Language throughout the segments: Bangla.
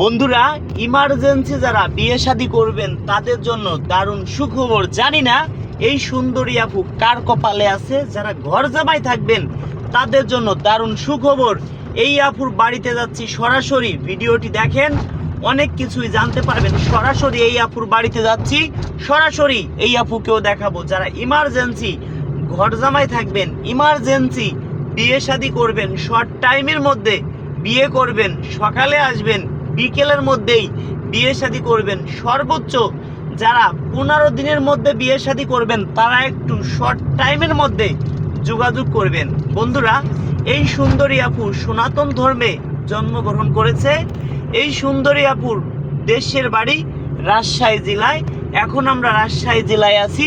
বন্ধুরা ইমার্জেন্সি যারা বিয়ে শাদী করবেন, তাদের জন্য দারুণ সুখবর। জানি না এই সুন্দরী আপু কার কপালে আছে, যারা ঘর জামাই থাকবেন, তাদের জন্য দারুণ সুখবর। এই আপুর বাড়িতে যাচ্ছি সরাসরি, ভিডিওটি দেখেন, অনেক কিছুই জানতে পারবেন। সরাসরি এই আপুর বাড়িতে যাচ্ছি, সরাসরি এই আপুকেও দেখাবো। যারা ইমার্জেন্সি ঘর জামাই থাকবেন ইমার্জেন্সি বিয়ে শাদী করবেন শর্ট টাইমের মধ্যে বিয়ে করবেন, সকালে আসবেন বিকেলের মধ্যেই বিয়ে শাদী করবেন। সর্বোচ্চ যারা পনেরো দিনের মধ্যে বিয়ে শাদী করবেন, তারা একটু শর্ট টাইমের মধ্যে যোগাযোগ করবেন। বন্ধুরা, এই সুন্দরী আপু সনাতন ধর্মে জন্মগ্রহণ করেছে। এই সুন্দরী আপুর দেশের বাড়ি রাজশাহী জেলায়। এখন আমরা রাজশাহী জেলায় আছি।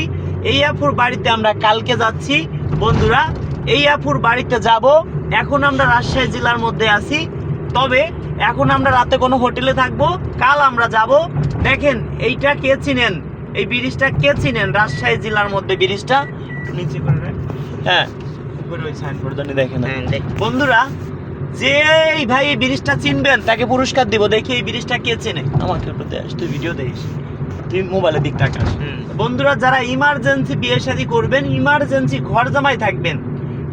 এই আপুর বাড়িতে আমরা কালকে যাচ্ছি। বন্ধুরা, এই আপুর বাড়িতে যাব। এখন আমরা রাজশাহী জেলার মধ্যে আছি। তবে এখন আমরা রাতে কোনো হোটেলে থাকব কাল আমরা যাব। দেখেন এইটা কে চিনেন? এই ব্রিজটা কে চিনেন? রাজশাহী জেলার মধ্যে ব্রিজটা। নিচে করে হ্যাঁ দেখেন। বন্ধুরা যে ভাই এই ব্রিজটা চিনবেন তাকে পুরস্কার দিব। দেখি এই ব্রিজটা কে চেনে? আমাকে একটু দেখ তুই ভিডিও দেখিস। তুই মোবাইলে দিক তাকাস বন্ধুরা যারা ইমার্জেন্সি বিয়ে শাদী করবেন ইমার্জেন্সি ঘর জামাই থাকবেন।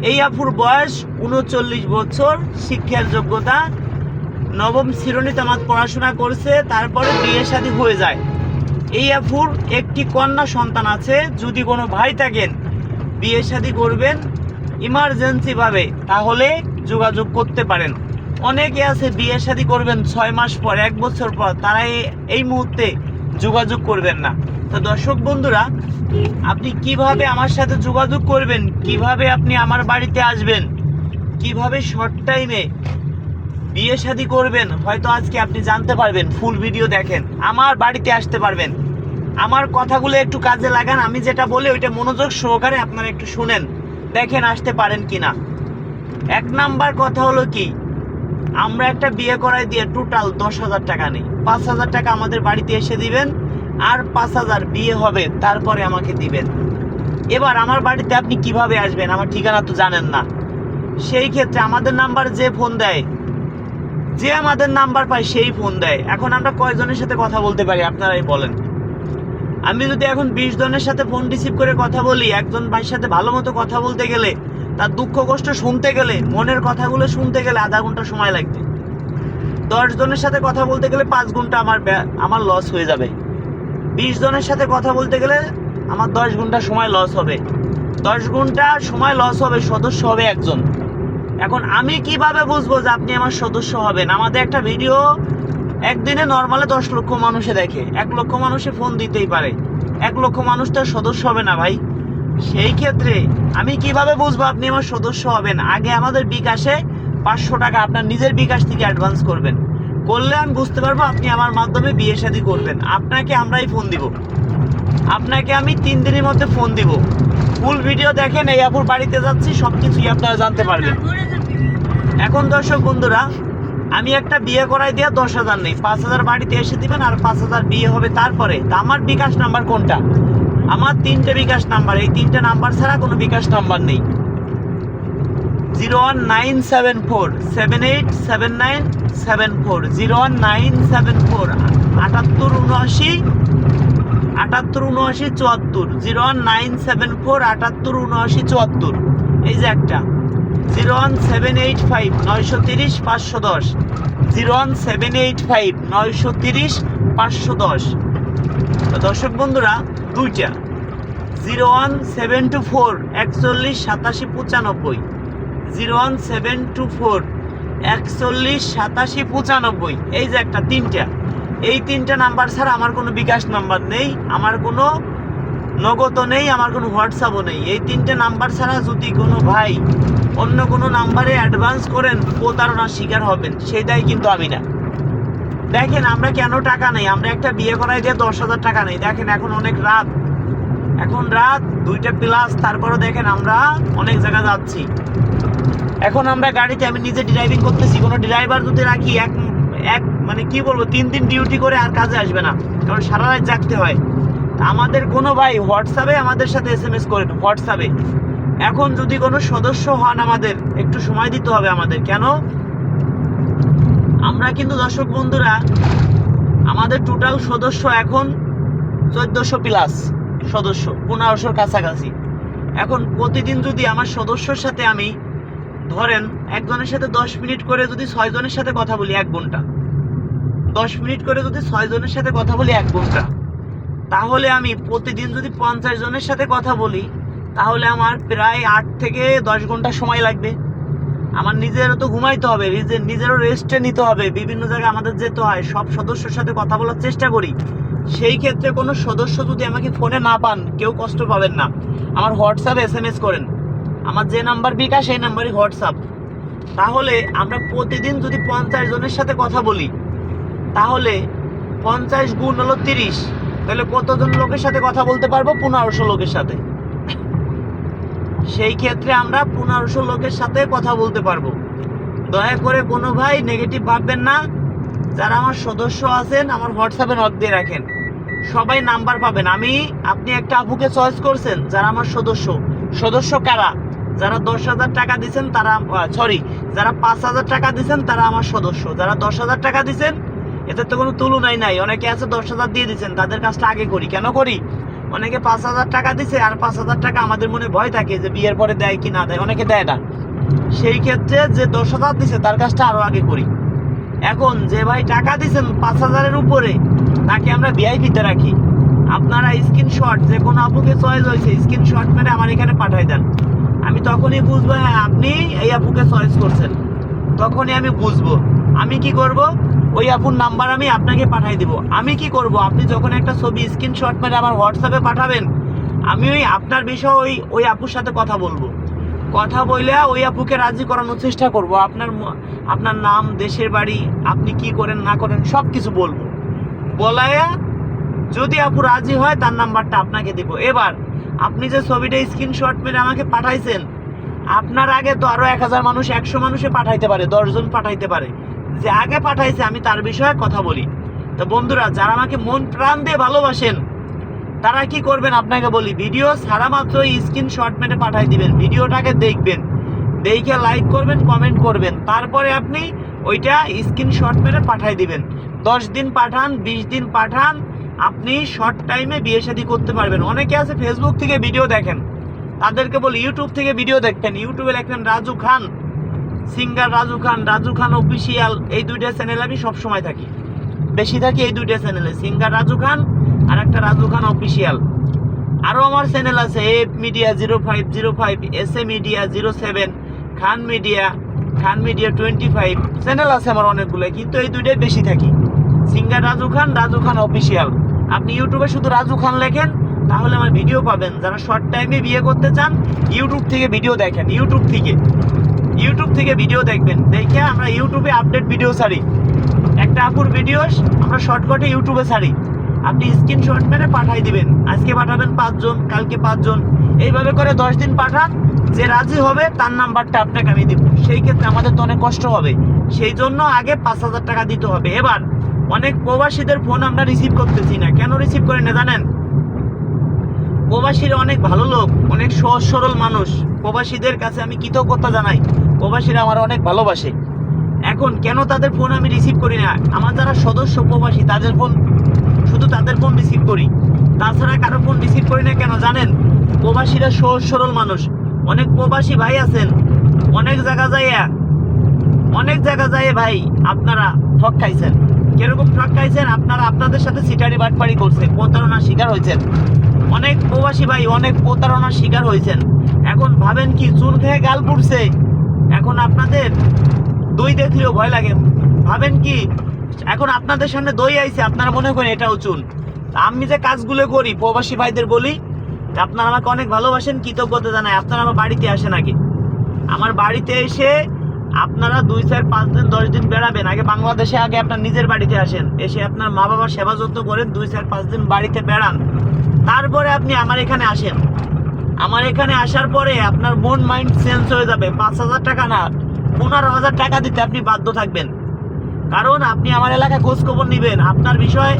এই আপুর বয়স উনচল্লিশ বছর শিক্ষার যোগ্যতা নবম শ্রেণীতে আমার পড়াশোনা করছে, তারপরে বিয়ে শাদী হয়ে যায়। এই আপুর একটি কন্যা সন্তান আছে, যদি কোনো ভাই থাকেন, বিয়ে শাদী করবেন ইমার্জেন্সি ভাবে, তাহলে যোগাযোগ করতে পারেন। অনেকে আছে বিয়ে শাদী করবেন ছয় মাস পর, এক বছর পর, তারা এই মুহূর্তে যোগাযোগ করবেন না। তো দর্শক বন্ধুরা, আপনি কীভাবে আমার সাথে যোগাযোগ করবেন? কীভাবে আপনি আমার বাড়িতে আসবেন? কীভাবে শর্ট টাইমে বিয়ে শাদী করবেন, হয়তো আজকে আপনি জানতে পারবেন ফুল ভিডিও দেখেন, আমার বাড়িতে আসতে পারবেন। আমার কথাগুলো একটু কাজে লাগান, আমি যেটা বলি ওইটা মনোযোগ সহকারে আপনারা একটু শুনেন, দেখেন আসতে পারেন কি না এক নাম্বার কথা হলো কি, আমরা একটা বিয়ে করাই দিয়ে টোটাল দশ হাজার টাকা নেই। পাঁচ হাজার টাকা আমাদের বাড়িতে এসে দিবেন, আর পাঁচ হাজার বিয়ে হবে, তারপরে আমাকে দিবেন। এবার আমার বাড়িতে আপনি কীভাবে আসবেন? আমার ঠিকানা তো জানেন না। সেই ক্ষেত্রে আমাদের নাম্বার যে ফোন দেয় যে আমাদের নাম্বার পায় সেই ফোন দেয়। এখন আমরা কয়জনের সাথে কথা বলতে পারি, আপনারাই বলেন। আমি যদি এখন বিশ জনের সাথে ফোন রিসিভ করে কথা বলি, একজন ভাইয়ের সাথে ভালো মতো কথা বলতে গেলে, তার দুঃখ কষ্ট শুনতে গেলে, মনের কথাগুলো শুনতে গেলে আধা ঘণ্টা সময় লাগবে। দশ জনের সাথে কথা বলতে গেলে পাঁচ ঘণ্টা আমার আমার লস হয়ে যাবে। বিশ জনের সাথে কথা বলতে গেলে আমার দশ ঘণ্টা সময় লস হবে। দশ ঘণ্টা সময় লস হবে, সদস্য হবে একজন। এখন আমি কীভাবে বুঝব যে আপনি আমার সদস্য হবেন? আমাদের একটা ভিডিও একদিনে নর্মালে দশ লক্ষ মানুষে দেখে। এক লক্ষ মানুষে ফোন দিতেই পারে। এক লক্ষ মানুষ তার সদস্য হবে না ভাই। সেই ক্ষেত্রে আমি কীভাবে বুঝব আপনি আমার সদস্য হবেন? আগে আমাদের বিকাশে পাঁচশো টাকা আপনার নিজের বিকাশ থেকে অ্যাডভান্স করবেন। করলে আমি বুঝতে পারব আপনি আমার মাধ্যমে বিয়ে শাদী করবেন। আপনাকে আমরাই ফোন দিব। আপনাকে আমি তিন দিনের মধ্যে ফোন দিব। ফুল ভিডিও দেখেন, এই আপুর বাড়িতে যাচ্ছি সব কিছুই আপনারা জানতে পারবেন। এখন দর্শক বন্ধুরা, আমি একটা বিয়ে করাই দিয়ে দশ হাজার নেই। পাঁচ হাজার বাড়িতে এসে দিবেন আর পাঁচ হাজার বিয়ে হবে তারপরে। তা আমার বিকাশ নাম্বার কোনটা? আমার তিনটে বিকাশ নাম্বার। এই তিনটে নাম্বার ছাড়া কোনো বিকাশ নাম্বার নেই। Zero one nine seven four, seven eight seven nine seven four. Zero one nine seven four, আটাত্তর, উনআশি আটাত্তর, উনআশি, চুয়াত্তর, zero one nine seven four, আটাত্তর, উনআশি, চুয়াত্তর। এই যে একটা, zero one seven eight five, নয়শো তিরিশ, পাঁচশো দশ। Zero one seven eight five, নয়শো তিরিশ, পাঁচশো দশ। দর্শক বন্ধুরা, দুইটা। Zero one seven two four, একচল্লিশ, সাতাশি, পঁচানব্বই। Zero one seven two four, একচল্লিশ, সাতাশি, পঁচানব্বই। এই যে একটা, তিনটা। এই তিনটা নাম্বার ছাড়া আমার কোনো বিকাশ নাম্বার নেই, আমার কোনো নগদও নেই, আমার কোনো হোয়াটসঅ্যাপও নেই। এই তিনটে নাম্বার ছাড়া যদি কোনো ভাই অন্য কোনো নাম্বারে অ্যাডভান্স করেন, প্রতারণার শিকার হবেন, সেটাই কিন্তু আমি না। দেখেন, আমরা কেন টাকা নেই? আমরা একটা বিয়ে করাই দিয়ে দশ হাজার টাকা নেই। দেখেন, এখন অনেক রাত। এখন রাত দুইটা প্লাস তারপরে দেখেন আমরা অনেক জায়গা যাচ্ছি। এখন আমরা গাড়িতে, আমি নিজে ড্রাইভিং করতেছি, কোনো ড্রাইভার যদি রাখি, এক এক মানে কি বলব, তিন দিন ডিউটি করে আর কাজে আসবে না। কারণ সারা রাত জাগতে হয়। আমাদের কোনো ভাই হোয়াটসঅ্যাপে আমাদের সাথে এস এম এস করেন হোয়াটসঅ্যাপে এখন যদি কোনো সদস্য হন আমাদের, একটু সময় দিতে হবে আমাদের। কেন? আমরা কিন্তু দর্শক বন্ধুরা, আমাদের টোটাল সদস্য এখন চোদ্দশো প্লাস সদস্য, পনেরোশোর কাছাকাছি। এখন প্রতিদিন যদি আমার সদস্যর সাথে আমি ধরেন একজনের সাথে দশ মিনিট করে যদি ছয় জনের সাথে কথা বলি এক ঘণ্টা দশ মিনিট করে যদি ছয় জনের সাথে কথা বলি এক ঘণ্টা তাহলে আমি প্রতিদিন যদি পঞ্চাশ জনের সাথে কথা বলি, তাহলে আমার প্রায় আট থেকে দশ ঘণ্টা সময় লাগবে। আমার নিজেরও তো ঘুমাইতে হবে নিজের নিজেরও রেস্টে নিতে হবে। বিভিন্ন জায়গায় আমাদের যেতে হয়, সব সদস্যের সাথে কথা বলার চেষ্টা করি। সেই ক্ষেত্রে কোনো সদস্য যদি আমাকে ফোনে না পান, কেউ কষ্ট পাবেন না। আমার হোয়াটসঅ্যাপে এস এম এস করেন। আমার যে নাম্বার বিকাশ, সেই নাম্বারই হোয়াটসঅ্যাপ। তাহলে আমরা প্রতিদিন যদি পঞ্চাশ জনের সাথে কথা বলি, তাহলে পঞ্চাশ গুণ হলো তিরিশ। তাহলে কতজন লোকের সাথে কথা বলতে পারব? পনেরোশো লোকের সাথে। সেই ক্ষেত্রে আমরা পনেরোশো লোকের সাথে কথা বলতে পারব। দয়া করে কোনো ভাই নেগেটিভ ভাববেন না। যারা আমার সদস্য আছেন, আমার হোয়াটসঅ্যাপে নক দিয়ে রাখেন। সবাই নাম্বার পাবেন। আমি, আপনি একটা আপুকে চয়েস করছেন, যারা আমার সদস্য। সদস্য কারা? যারা দশ হাজার টাকা দিচ্ছেন তারা সরি যারা পাঁচ হাজার টাকা দিচ্ছেন তারা আমার সদস্য। যারা দশ হাজার টাকা দিচ্ছেন এতে তো কোনো তুলনাই নাই। অনেকে আছে দশ হাজার দিয়ে দিচ্ছেন তাদের কাজটা আগে করি। কেন করি? অনেকে পাঁচ হাজার টাকা দিছে আর পাঁচ হাজার টাকা আমাদের মনে ভয় থাকে যে বিয়ের পরে দেয় কি না দেয়, অনেকে দেয় না। সেই ক্ষেত্রে যে দশ হাজার দিছে, তার কাজটা আরও আগে করি। এখন যে ভাই টাকা দিছেন পাঁচ হাজারের উপরে, তাকে আমরা ভিআইপিতে রাখি। আপনারা স্ক্রিনশট, যে কোনো আপুকে চয়েস হয়েছে, স্ক্রিনশট মেরে আমার এখানে পাঠাই দেন। আমি তখনই বুঝব হ্যাঁ আপনি এই আপুকে চয়েস করছেন। তখনই আমি বুঝব। আমি কি করব? ওই আপুর নাম্বার আমি আপনাকে পাঠাই দিব। আমি কি করব? আপনি যখন একটা ছবি স্ক্রিনশট মেরে আমার হোয়াটসঅ্যাপে পাঠাবেন, আমি ওই আপনার বিষয়ে ওই ওই আপুর সাথে কথা বলব। কথা বলে ওই আপুকে রাজি করানোর চেষ্টা করব। আপনার আপনার নাম, দেশের বাড়ি, আপনি কি করেন, না করেন সব কিছু বলব। বলায়া যদি আপু রাজি হয়, তার নাম্বারটা আপনাকে দিব। এবার, আপনি যে ছবিটা স্ক্রিনশট মেরে আমাকে পাঠাইছেন, আপনার আগে তো আরও এক হাজার মানুষ, একশো মানুষে পাঠাইতে পারে, দশজন পাঠাইতে পারে। যে আগে পাঠাইছে, আমি তার বিষয়ে কথা বলি। তো বন্ধুরা, যারা আমাকে মন প্রাণ দিয়ে ভালোবাসেন, তারা কি করবেন আপনাকে বলি ভিডিও ছাড়া মাত্র স্ক্রিনশট মেরে পাঠাই দিবেন। ভিডিওটাকে দেখবেন, দেখে লাইক করবেন কমেন্ট করবেন। তারপরে আপনি ওইটা স্ক্রিনশট মেরে পাঠাই দিবেন। দশ দিন পাঠান, বিশ দিন পাঠান আপনি শর্ট টাইমে বিয়ে শাদী করতে পারবেন। অনেকে আছে ফেসবুক থেকে ভিডিও দেখেন। তাদেরকে বলি ইউটিউব থেকে ভিডিও দেখবেন ইউটিউবে লেখবেন রাজু খান সিঙ্গার রাজু খান রাজু খান অফিসিয়াল এই দুইটা চ্যানেলে আমি সবসময় থাকি। বেশি থাকি এই দুইটা চ্যানেলে সিঙ্গার রাজু খান, আর একটা রাজু খান অফিসিয়াল আরও আমার চ্যানেল আছে F media zero five zero five S A media zero seven Khan media Khan media twenty five channel আছে আমার অনেকগুলো কিন্তু এই দুইটাই বেশি থাকি। সিঙ্গার রাজু খান রাজু খান অফিসিয়াল আপনি ইউটিউবে শুধু রাজু খান লেখেন, তাহলে আমার ভিডিও পাবেন। যারা শর্ট টাইমে বিয়ে করতে চান ইউটিউব থেকে ভিডিও দেখেন ইউটিউব থেকে। ইউটিউব থেকে ভিডিও দেখবেন। দেখে আমরা ইউটিউবে আপডেট ভিডিও ছাড়ি। একটা আপুর ভিডিও আমরা শর্টকাটে ইউটিউবে ছাড়ি। আপনি স্ক্রিনশট মেরে পাঠাই দিবেন। আজকে পাঠাবেন পাঁচজন, কালকে পাঁচজন। এইভাবে করে দশ দিন পাঠান, যে রাজি হবে, তার নাম্বারটা আপনাকে আমি দিব। সেই ক্ষেত্রে আমাদের তো অনেক কষ্ট হবে। সেই জন্য আগে পাঁচ হাজার টাকা দিতে হবে। এবার অনেক প্রবাসীদের ফোন আমরা রিসিভ করতেছি না। কেন রিসিভ করি না জানেন? প্রবাসীরা অনেক ভালো লোক, অনেক সহজ সরল মানুষ। প্রবাসীদের কাছে আমি কৃতজ্ঞতা জানাই। প্রবাসীরা আমার অনেক ভালোবাসে। এখন কেন তাদের ফোন আমি রিসিভ করি না? আমার যারা সদস্য প্রবাসী, তাদের ফোন শুধু তাদের ফোন রিসিভ করি। তাছাড়া কারও ফোন রিসিভ করি না কেন জানেন? প্রবাসীরা সহজ সরল মানুষ। অনেক প্রবাসী ভাই আছেন। অনেক জায়গা যাইয়া, অনেক জায়গা যায় ভাই আপনারা ঠক খাইছেন। কীরকম ঠক খাইছেন আপনারা আপনাদের সাথে সিটারি বাটপাড়ি করছে প্রতারণার শিকার হয়েছেন। অনেক প্রবাসী ভাই, অনেক প্রতারণার শিকার হয়েছেন। এখন ভাবেন কি, চুন খেয়ে গাল পুড়ছে? এখন আপনাদের দই দেখলেও ভয় লাগে। ভাবেন কি, এখন আপনাদের সামনে দই আইছে, আপনারা মনে করেন এটাও চুন। আমি যে কাজগুলো করি, প্রবাসী ভাইদের বলি আপনারা আমাকে অনেক ভালোবাসেন, কৃতজ্ঞতা জানায় আপনারা আমার বাড়িতে আসেন আগে। আমার বাড়িতে এসে আপনারা দুই চার পাঁচ দিন, দশ দিন বেড়াবেন, আগে বাংলাদেশে, আগে আপনার নিজের বাড়িতে আসেন। এসে আপনার মা বাবার সেবা যত্ন করেন, দুই চার পাঁচ দিন বাড়িতে বেড়ান। তারপরে আপনি আমার এখানে আসেন। আমার এখানে আসার পরে আপনার মন, মাইন্ড চেঞ্জ হয়ে যাবে। পাঁচ হাজার টাকা না, পনেরো হাজার টাকা দিতে আপনি বাধ্য থাকবেন। কারণ আপনি আমার এলাকায় খোঁজ খবর নেবেন। আপনার বিষয়ে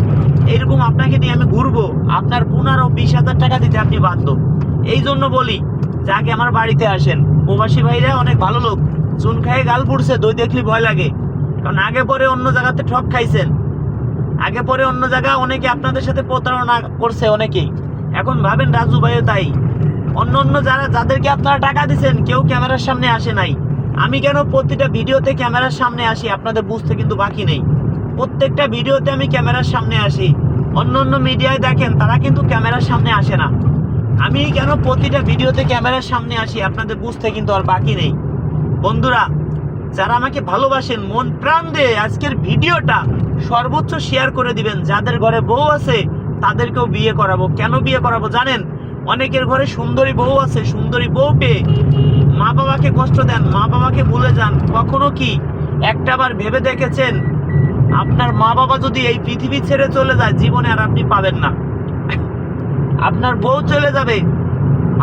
এরকম আপনাকে নিয়ে আমি ঘুরবো। আপনার পনেরো, বিশ হাজার টাকা দিতে আপনি বাধ্য। এই জন্য বলি যাকে আমার বাড়িতে আসেন। প্রবাসী ভাইরা অনেক ভালো লোক। চুন খায় গাল পুড়ছে, দই দেখলি ভয় লাগে। কারণ আগে পরে অন্য জায়গাতে ঠক খাইছেন। আগে পরে অন্য জায়গা অনেকে আপনাদের সাথে প্রতারণা করছে অনেকেই। এখন ভাবেন রাজু ভাইও তাই। অন্য অন্য যারা যাদেরকে আপনারা টাকা দিচ্ছেন কেউ ক্যামেরার সামনে আসে নাই। আমি কেন প্রতিটা ভিডিওতে ক্যামেরার সামনে আসি? আপনাদের বুঝতে কিন্তু বাকি নেই। প্রত্যেকটা ভিডিওতে আমি ক্যামেরার সামনে আসি। অন্য অন্য মিডিয়ায় দেখেন, তারা কিন্তু ক্যামেরার সামনে আসে না। আমি কেন প্রতিটা ভিডিওতে ক্যামেরার সামনে আসি? আপনাদের বুঝতে কিন্তু আর বাকি নেই। বন্ধুরা, যারা আমাকে ভালোবাসেন, মন প্রাণ দিয়ে আজকের ভিডিওটা সর্বোচ্চ শেয়ার করে দিবেন। যাদের ঘরে বউ আছে, তাদেরকেও বিয়ে করাবো। কেন বিয়ে করাবো জানেন? অনেকের ঘরে সুন্দরী বউ আছে, সুন্দরী বউ পেয়ে মা বাবাকে কষ্ট দেন মা বাবাকে ভুলে যান। কখনো কি একটাবার ভেবে দেখেছেন? আপনার মা বাবা যদি এই পৃথিবী ছেড়ে চলে যায়, জীবনে আর আপনি পাবেন না। আপনার বউ চলে যাবে।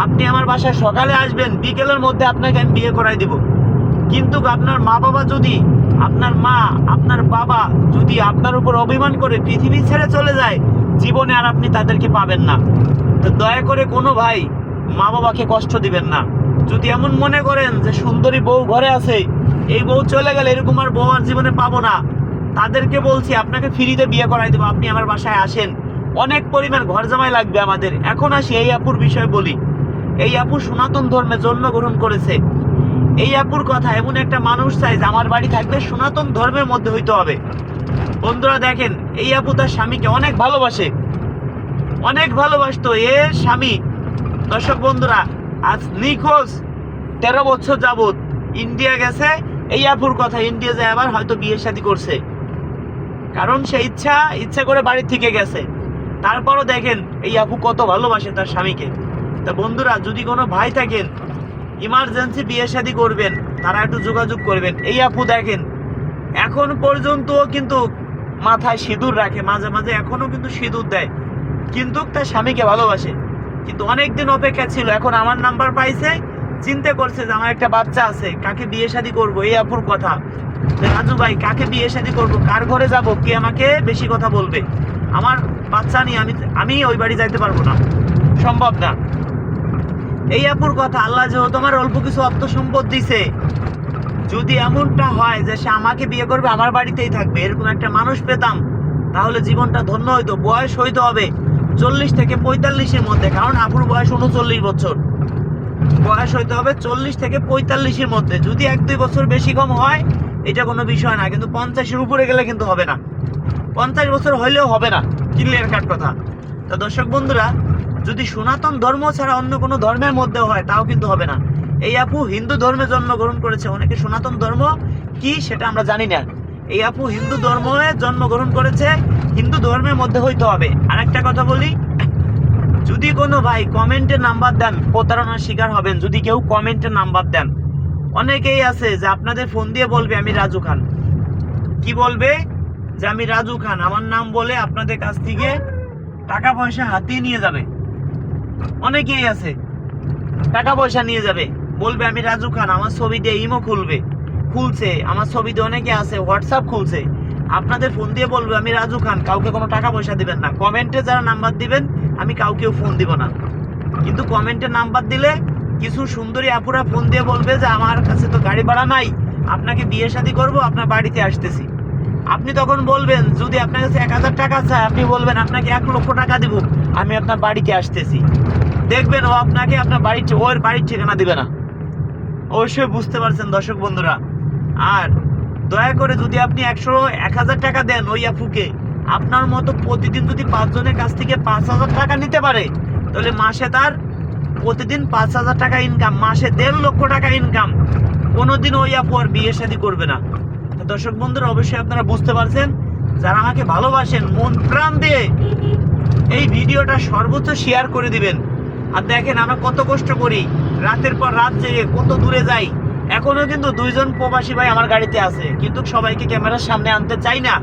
আপনি আমার বাসায় সকালে আসবেন, বিকেলের মধ্যে আপনাকে আমি বিয়ে করাই দিব। কিন্তু আপনার মা বাবা যদি, আপনার মা, আপনার বাবা যদি আপনার উপর অভিমান করে পৃথিবী ছেড়ে চলে যায়, জীবনে আর আপনি তাদেরকে পাবেন না। তো দয়া করে কোনো ভাই মা বাবাকে কষ্ট দিবেন না। যদি এমন মনে করেন যে সুন্দরী বউ ঘরে আছে, এই বউ চলে গেলে এরকম আর বউ আর জীবনে পাবো না। তাদেরকে বলছি, আপনাকে ফ্রিতে বিয়ে করাই দেবো, আপনি আমার বাসায় আসেন। অনেক পরিমাণ ঘর জামাই লাগবে আমাদের। এখন আসি, এই আপুর বিষয় বলি। এই আপু সনাতন ধর্মে জন্মগ্রহণ করেছে। এই আপুর কথা, এমন একটা মানুষ চাই যে আমার বাড়ি থাকবে সনাতন ধর্মের মধ্যে হইতে হবে। বন্ধুরা দেখেন, এই আপু তার স্বামীকে অনেক ভালোবাসে। অনেক ভালোবাসতো এ স্বামী। দর্শক বন্ধুরা, আজ নিখোঁজ, তেরো বছর যাবত ইন্ডিয়া গেছে। এই আপুর কথা, ইন্ডিয়া যায় আবার হয়তো বিয়ে শাদী করছে। কারণ সে ইচ্ছা ইচ্ছা করে বাড়ির থেকে গেছে। তারপরও দেখেন, এই আপু কত ভালোবাসে তার স্বামীকে। তা বন্ধুরা, যদি কোনো ভাই থাকেন ইমার্জেন্সি বিয়ে শাদী করবেন, তারা একটু যোগাযোগ করবেন। এই আপু দেখেন, এখন পর্যন্ত কিন্তু মাথায় সিঁদুর রাখে, মাঝে মাঝে এখনও কিন্তু সিঁদুর দেয়। কিন্তু তার স্বামীকে ভালোবাসে। কিন্তু অনেক দিন অপেক্ষা ছিল, এখন আমার নাম্বার পাইছে, চিন্তা করছে যে আমার একটা বাচ্চা আছে, কাকে বিয়ে শাদী করব? এই আপুর কথা। রাজু ভাই, কাকে বিয়ে শাদী করব? কার ঘরে যাব? কে আমাকে বেশি কথা বলবে? আমার বাচ্চা নিয়ে আমি আমি ওই বাড়ি যাইতে পারব না। সম্ভব না। এই আপুর কথা, আল্লাহ যেহেতু আমার অল্প কিছু অর্থ সম্পদ দিছে। যদি এমনটা হয় যে সে আমাকে বিয়ে করবে, আমার বাড়িতেই থাকবে, এরকম একটা মানুষ পেতাম, তাহলে জীবনটা ধন্য হইতো, বয়স হইতে হবে চল্লিশ থেকে পঁয়তাল্লিশের মধ্যে, কারণ আপুর বয়স উনচল্লিশ বছর। বয়স হইতে হবে চল্লিশ থেকে পঁয়তাল্লিশের মধ্যে। যদি এক দুই বছর বেশি কম হয়, এটা কোনো বিষয় না, কিন্তু পঞ্চাশের উপরে গেলে কিন্তু হবে না। পঞ্চাশ বছর হইলেও হবে না ক্লিয়ার কাট কথা। তো দর্শক বন্ধুরা যদি সনাতন ধর্ম ছাড়া অন্য কোনো ধর্মের মধ্যে হয়, তাও কিন্তু হবে না। এই আপু হিন্দু ধর্মে জন্মগ্রহণ করেছে, অনেকে সনাতন ধর্ম কি সেটা আমরা জানি না। এই আপু হিন্দু ধর্মে জন্মগ্রহণ করেছে, হিন্দু ধর্মের মধ্যে হইতে হবে। আর একটা কথা বলি, যদি কোনো ভাই কমেন্টে নাম্বার দেন, প্রতারণার শিকার হবেন, যদি কেউ কমেন্টে নাম্বার দেন। অনেকেই আছে যে আপনাদের ফোন দিয়ে বলবে, আমি রাজু খান। কি বলবে? যে, আমি রাজু খান। আমার নাম বলে আপনাদের কাছ থেকে টাকা পয়সা হাতিয়ে নিয়ে যাবে। অনেকেই আছে। টাকা পয়সা নিয়ে যাবে। বলবে, আমি রাজু খান, আমার ছবি দিয়ে ইমো খুলবে। খুলছে। আমার ছবিতে অনেকে আছে হোয়াটসঅ্যাপ খুলছে। আপনাদের ফোন দিয়ে বলবে, আমি রাজু খান, কাউকে কোনো টাকা পয়সা দিবেন না। কমেন্টে যারা নাম্বার দিবেন, আমি কাউকেও ফোন দিব না। কিন্তু কমেন্টে নাম্বার দিলে কিছু সুন্দরী আপুরা ফোন দিয়ে বলবে যে, আমার কাছে তো গাড়ি ভাড়া নাই, আপনাকে বিয়ে শাদী করব, আপনার বাড়িতে আসতেছি। আপনি তখন বলবেন, যদি আপনার কাছে এক হাজার টাকা চায় আপনি বলবেন, আপনাকে এক লক্ষ টাকা দিব। আমি আপনার বাড়িতে আসতেছি। দেখবেন ও আপনাকে আপনার বাড়ির ওর বাড়ির ঠিকানা দিবে না। অবশ্যই বুঝতে পারছেন দর্শক বন্ধুরা। আর দয়া করে যদি আপনি একশো এক হাজার টাকা দেন ওই আপুকে, আপনার মতো প্রতিদিন যদি পাঁচজনের কাছ থেকে পাঁচ হাজার টাকা নিতে পারে, তাহলে মাসে তার প্রতিদিন পাঁচ হাজার টাকা ইনকাম মাসে দেড় লক্ষ টাকা ইনকাম কোনোদিন ওই আপু আর বিয়ে শাদী করবে না। দর্শক বন্ধুরা, অবশ্যই আপনারা বুঝতে পারছেন, যারা আমাকে ভালোবাসেন, মন প্রাণ দিয়ে এই ভিডিওটা সর্বোচ্চ শেয়ার করে দিবেন। আর দেখেন, আমরা কত কষ্ট করি। রাতের পর রাত জেগে কত দূরে যাই। এখনও কিন্তু দুইজন প্রবাসী ভাই আমার গাড়িতে আছে। কিন্তু সবাইকে ক্যামেরার সামনে আনতে চাই না।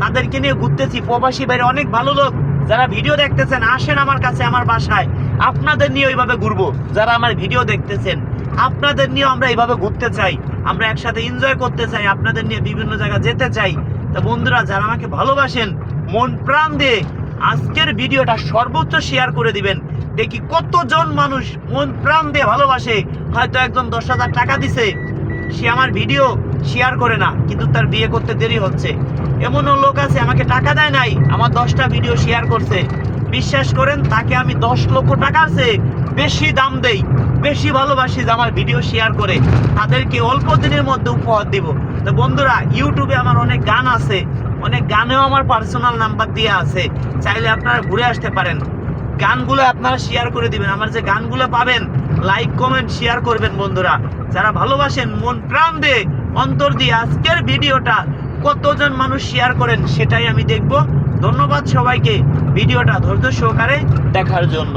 তাদেরকে নিয়ে ঘুরতেছি। প্রবাসী ভাইয়ের অনেক ভালো লোক। যারা ভিডিও দেখতেছেন, আসেন আমার কাছে, আমার বাসায়। আপনাদের নিয়ে ওইভাবে ঘুরবো। যারা আমার ভিডিও দেখতেছেন, আপনাদের নিয়ে আমরা এইভাবে ঘুরতে চাই। আমরা একসাথে এনজয় করতে চাই। আপনাদের নিয়ে বিভিন্ন জায়গা যেতে চাই। তা বন্ধুরা, যারা আমাকে ভালোবাসেন, মন প্রাণ দিয়ে আজকের ভিডিওটা সর্বোচ্চ শেয়ার করে দিবেন। দেখি কতজন মানুষ মন প্রাণ দিয়ে ভালোবাসে, হয়তো একজন দশ হাজার টাকা দিছে, সে আমার ভিডিও শেয়ার করে না, কিন্তু তার বিয়ে করতে দেরি হচ্ছে। এমনও লোক আছে, আমাকে টাকা দেয় নাই, আমার দশটা ভিডিও শেয়ার করছে। বিশ্বাস করেন, তাকে আমি দশ লক্ষ টাকা চেয়ে বেশি দাম দেই, বেশি ভালোবাসি যে আমার ভিডিও শেয়ার করে। তাদেরকে অল্প দিনের মধ্যে উপহার দিব। তো বন্ধুরা ইউটিউবে আমার অনেক গান আছে অনেক গানেও আমার পার্সোনাল নাম্বার দিয়ে আছে। চাইলে আপনারা ঘুরে আসতে পারেন। গানগুলো আপনারা শেয়ার করে দিবেন। আমার যে গানগুলো পাবেন লাইক কমেন্ট শেয়ার করবেন বন্ধুরা। যারা ভালোবাসেন, মন প্রাণ দিয়ে অন্তর দিয়ে আজকের ভিডিওটা কতজন মানুষ শেয়ার করেন, সেটাই আমি দেখব। ধন্যবাদ সবাইকে। ভিডিওটা ধৈর্য সহকারে দেখার জন্য।